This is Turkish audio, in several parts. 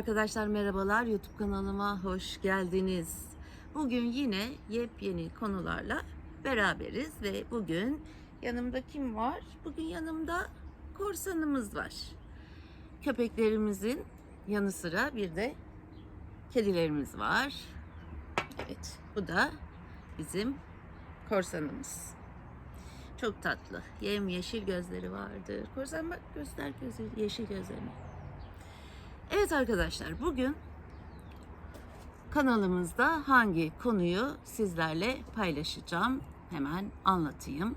Arkadaşlar merhabalar YouTube kanalıma hoş geldiniz. Bugün yine yepyeni konularla beraberiz ve bugün yanımda kim var? Bugün yanımda korsanımız var. Köpeklerimizin yanı sıra bir de kedilerimiz var. Evet bu da bizim korsanımız. Çok tatlı. Yem yeşil gözleri vardır. Korsan bak göster gözü yeşil gözlerini. Evet arkadaşlar bugün kanalımızda hangi konuyu sizlerle paylaşacağım hemen anlatayım.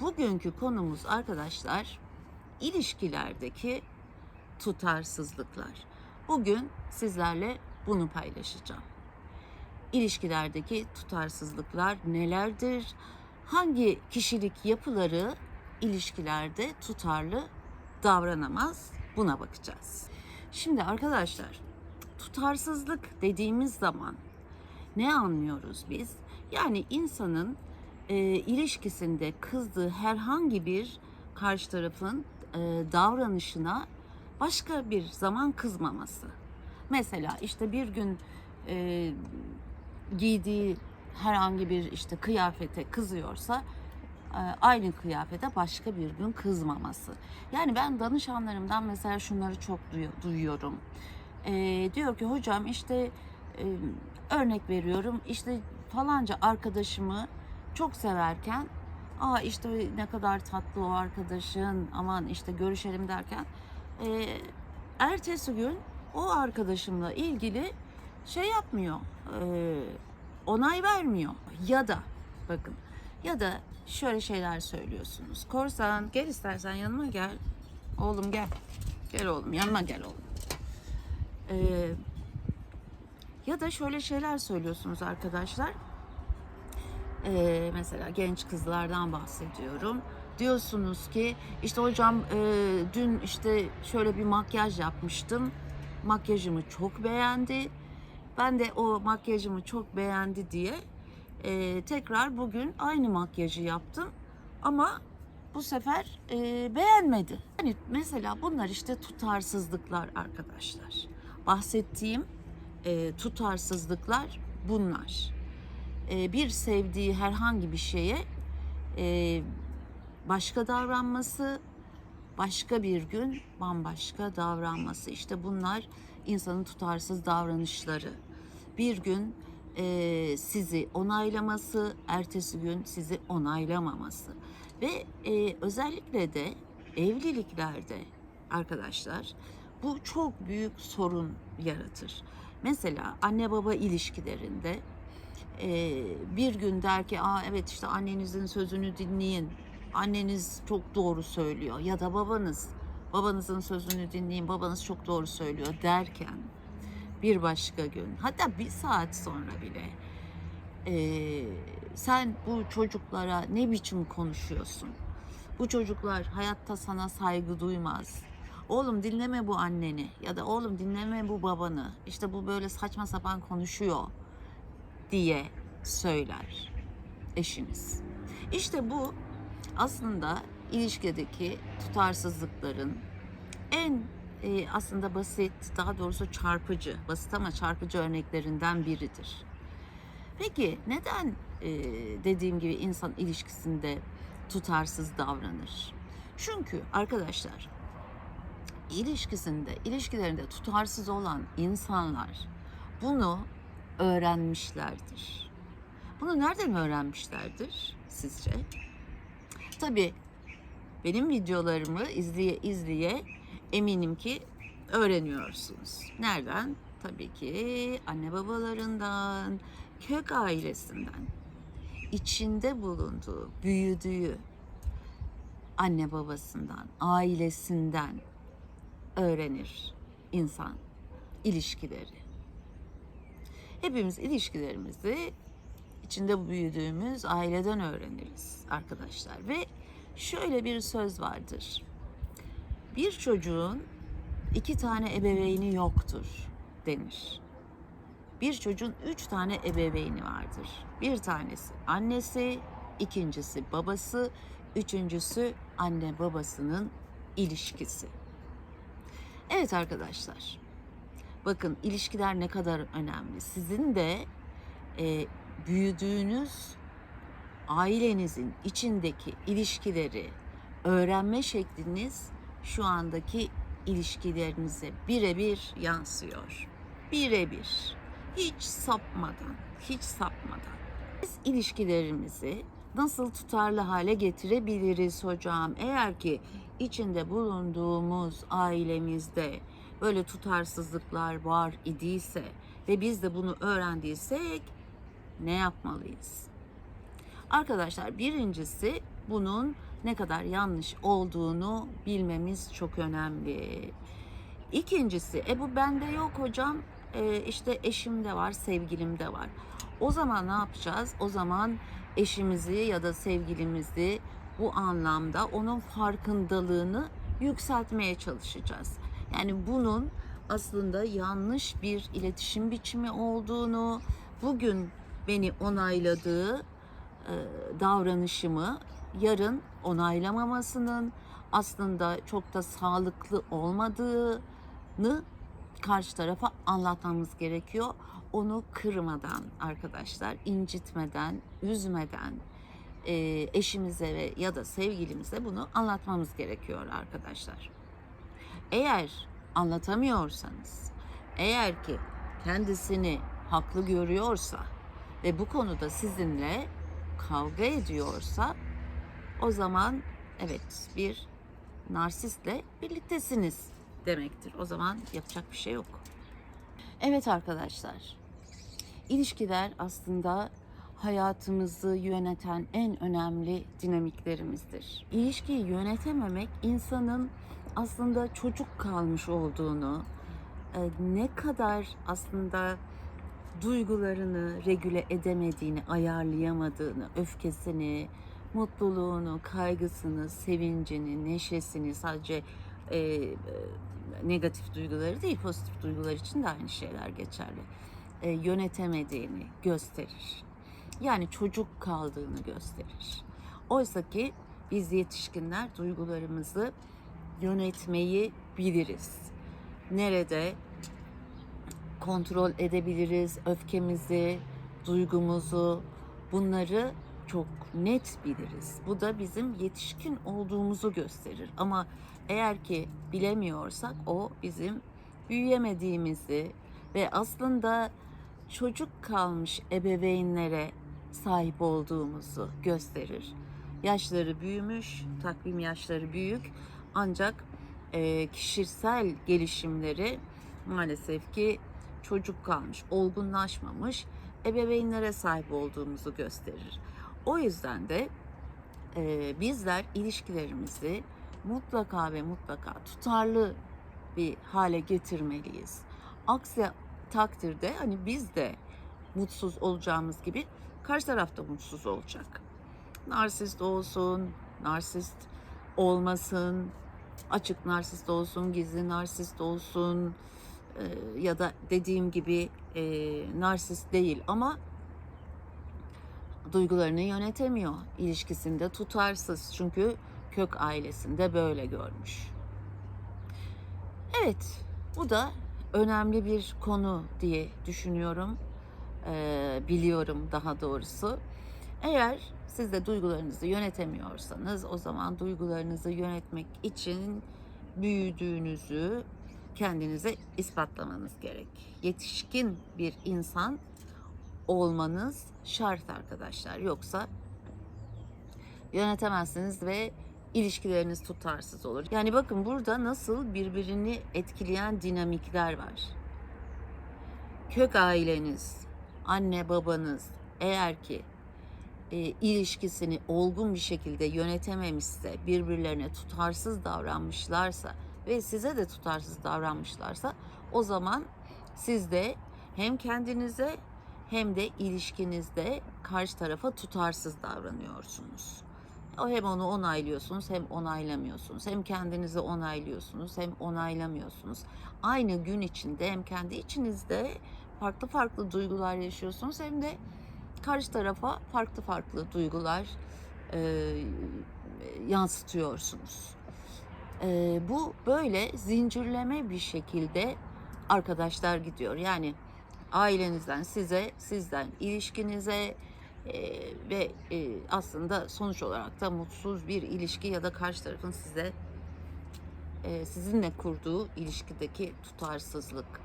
Bugünkü konumuz arkadaşlar ilişkilerdeki tutarsızlıklar. Bugün sizlerle bunu paylaşacağım. İlişkilerdeki tutarsızlıklar nelerdir? Hangi kişilik yapıları ilişkilerde tutarlı davranamaz? Buna bakacağız. Şimdi arkadaşlar tutarsızlık dediğimiz zaman ne anlıyoruz biz? Yani insanın e, ilişkisinde kızdığı herhangi bir karşı tarafın e, davranışına başka bir zaman kızmaması. Mesela işte bir gün e, giydiği herhangi bir işte kıyafete kızıyorsa aynı kıyafete başka bir gün kızmaması. Yani ben danışanlarımdan mesela şunları çok duyu- duyuyorum. E, diyor ki hocam işte e, örnek veriyorum işte falanca arkadaşımı çok severken aa işte ne kadar tatlı o arkadaşın aman işte görüşelim derken e, ertesi gün o arkadaşımla ilgili şey yapmıyor e, onay vermiyor ya da bakın ya da şöyle şeyler söylüyorsunuz. Korsan gel istersen yanıma gel. Oğlum gel. Gel oğlum yanıma gel oğlum. Ee, ya da şöyle şeyler söylüyorsunuz arkadaşlar. Ee, mesela genç kızlardan bahsediyorum. Diyorsunuz ki işte hocam e, dün işte şöyle bir makyaj yapmıştım. Makyajımı çok beğendi. Ben de o makyajımı çok beğendi diye e, tekrar bugün aynı makyajı yaptım ama bu sefer e, beğenmedi. Yani mesela bunlar işte tutarsızlıklar arkadaşlar. Bahsettiğim e, tutarsızlıklar bunlar. E, bir sevdiği herhangi bir şeye e, başka davranması, başka bir gün bambaşka davranması. İşte bunlar insanın tutarsız davranışları. Bir gün e, sizi onaylaması, ertesi gün sizi onaylamaması ve e, özellikle de evliliklerde arkadaşlar bu çok büyük sorun yaratır. Mesela anne baba ilişkilerinde e, bir gün der ki aa evet işte annenizin sözünü dinleyin. Anneniz çok doğru söylüyor ya da babanız babanızın sözünü dinleyin. Babanız çok doğru söylüyor derken bir başka gün hatta bir saat sonra bile eee, sen bu çocuklara ne biçim konuşuyorsun? Bu çocuklar hayatta sana saygı duymaz. Oğlum dinleme bu anneni ya da oğlum dinleme bu babanı. İşte bu böyle saçma sapan konuşuyor diye söyler eşiniz. İşte bu aslında ilişkideki tutarsızlıkların en e, aslında basit, daha doğrusu çarpıcı, basit ama çarpıcı örneklerinden biridir. Peki neden e, dediğim gibi insan ilişkisinde tutarsız davranır? Çünkü arkadaşlar ilişkisinde, ilişkilerinde tutarsız olan insanlar bunu öğrenmişlerdir. Bunu nereden öğrenmişlerdir sizce? Tabii benim videolarımı izleye izleye eminim ki öğreniyorsunuz. Nereden? Tabii ki anne babalarından, kök ailesinden, içinde bulunduğu, büyüdüğü anne babasından, ailesinden öğrenir insan ilişkileri. Hepimiz ilişkilerimizi içinde büyüdüğümüz aileden öğreniriz arkadaşlar ve şöyle bir söz vardır. Bir çocuğun iki tane ebeveyni yoktur denir. Bir çocuğun üç tane ebeveyni vardır. Bir tanesi annesi, ikincisi babası, üçüncüsü anne babasının ilişkisi. Evet arkadaşlar, Bakın ilişkiler ne kadar önemli. Sizin de e, büyüdüğünüz ailenizin içindeki ilişkileri öğrenme şekliniz şu andaki ilişkilerinize birebir yansıyor. Birebir. Hiç sapmadan, hiç sapmadan. Biz ilişkilerimizi nasıl tutarlı hale getirebiliriz hocam? Eğer ki içinde bulunduğumuz ailemizde böyle tutarsızlıklar var idiyse ve biz de bunu öğrendiysek ne yapmalıyız? Arkadaşlar birincisi bunun ne kadar yanlış olduğunu bilmemiz çok önemli. İkincisi, e bu bende yok hocam, e, işte eşimde var, sevgilimde var. O zaman ne yapacağız? O zaman eşimizi ya da sevgilimizi bu anlamda onun farkındalığını yükseltmeye çalışacağız. Yani bunun aslında yanlış bir iletişim biçimi olduğunu, bugün beni onayladığı e, davranışımı yarın onaylamamasının aslında çok da sağlıklı olmadığını karşı tarafa anlatmamız gerekiyor. Onu kırmadan arkadaşlar, incitmeden, üzmeden e, eşimize ve ya da sevgilimize bunu anlatmamız gerekiyor arkadaşlar. Eğer anlatamıyorsanız, eğer ki kendisini haklı görüyorsa ve bu konuda sizinle kavga ediyorsa o zaman evet bir narsistle birliktesiniz demektir. O zaman yapacak bir şey yok. Evet arkadaşlar. İlişkiler aslında hayatımızı yöneten en önemli dinamiklerimizdir. İlişkiyi yönetememek insanın aslında çocuk kalmış olduğunu, e, ne kadar aslında duygularını regüle edemediğini, ayarlayamadığını, öfkesini, mutluluğunu, kaygısını, sevincini, neşesini sadece e, e, negatif duyguları değil, pozitif duygular için de aynı şeyler geçerli. E, yönetemediğini gösterir. Yani çocuk kaldığını gösterir. Oysa ki biz yetişkinler duygularımızı yönetmeyi biliriz. Nerede kontrol edebiliriz öfkemizi, duygumuzu, bunları çok net biliriz. Bu da bizim yetişkin olduğumuzu gösterir. Ama eğer ki bilemiyorsak o bizim büyüyemediğimizi ve aslında çocuk kalmış ebeveynlere sahip olduğumuzu gösterir. Yaşları büyümüş, takvim yaşları büyük ancak e, kişisel gelişimleri maalesef ki çocuk kalmış, olgunlaşmamış ebeveynlere sahip olduğumuzu gösterir. O yüzden de e, bizler ilişkilerimizi mutlaka ve mutlaka tutarlı bir hale getirmeliyiz. Aksi takdirde hani biz de mutsuz olacağımız gibi karşı taraf da mutsuz olacak. Narsist olsun, narsist olmasın, açık narsist olsun, gizli narsist olsun e, ya da dediğim gibi e, narsist değil ama duygularını yönetemiyor. İlişkisinde tutarsız çünkü kök ailesinde böyle görmüş. Evet, bu da önemli bir konu diye düşünüyorum. Ee, biliyorum daha doğrusu. Eğer siz de duygularınızı yönetemiyorsanız o zaman duygularınızı yönetmek için büyüdüğünüzü kendinize ispatlamanız gerek. Yetişkin bir insan olmanız şart arkadaşlar. Yoksa yönetemezsiniz ve ilişkileriniz tutarsız olur. Yani bakın burada nasıl birbirini etkileyen dinamikler var. Kök aileniz, anne babanız eğer ki e, ilişkisini olgun bir şekilde yönetememişse, birbirlerine tutarsız davranmışlarsa ve size de tutarsız davranmışlarsa o zaman siz de hem kendinize hem de ilişkinizde karşı tarafa tutarsız davranıyorsunuz. O hem onu onaylıyorsunuz hem onaylamıyorsunuz. Hem kendinizi onaylıyorsunuz hem onaylamıyorsunuz. Aynı gün içinde hem kendi içinizde farklı farklı duygular yaşıyorsunuz hem de karşı tarafa farklı farklı duygular e, yansıtıyorsunuz. E, bu böyle zincirleme bir şekilde arkadaşlar gidiyor. Yani ailenizden size, sizden ilişkinize e, ve e, aslında sonuç olarak da mutsuz bir ilişki ya da karşı tarafın size e, sizinle kurduğu ilişkideki tutarsızlık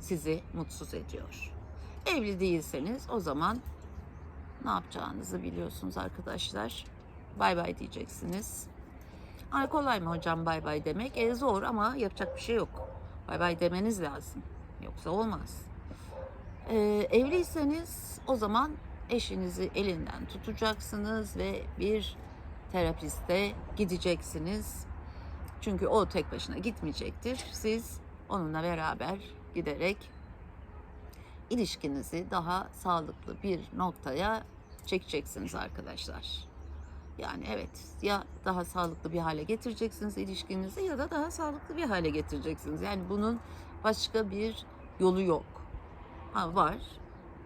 sizi mutsuz ediyor. Evli değilseniz o zaman ne yapacağınızı biliyorsunuz arkadaşlar. Bay bay diyeceksiniz. Ay kolay mı hocam bay bay demek? E zor ama yapacak bir şey yok. Bay bay demeniz lazım. Yoksa olmaz. Ee, evliyseniz o zaman eşinizi elinden tutacaksınız ve bir terapiste gideceksiniz. Çünkü o tek başına gitmeyecektir. Siz onunla beraber giderek ilişkinizi daha sağlıklı bir noktaya çekeceksiniz arkadaşlar. Yani evet ya daha sağlıklı bir hale getireceksiniz ilişkinizi ya da daha sağlıklı bir hale getireceksiniz. Yani bunun başka bir yolu yok. Ha var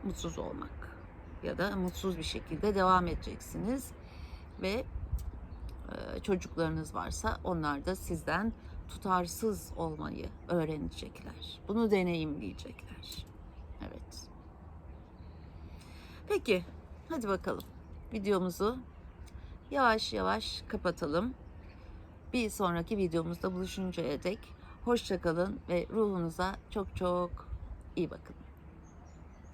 mutsuz olmak ya da mutsuz bir şekilde devam edeceksiniz ve e, çocuklarınız varsa onlar da sizden tutarsız olmayı öğrenecekler. Bunu deneyimleyecekler. Evet. Peki, hadi bakalım. Videomuzu yavaş yavaş kapatalım. Bir sonraki videomuzda buluşuncaya dek hoşça kalın ve ruhunuza çok çok iyi bakın.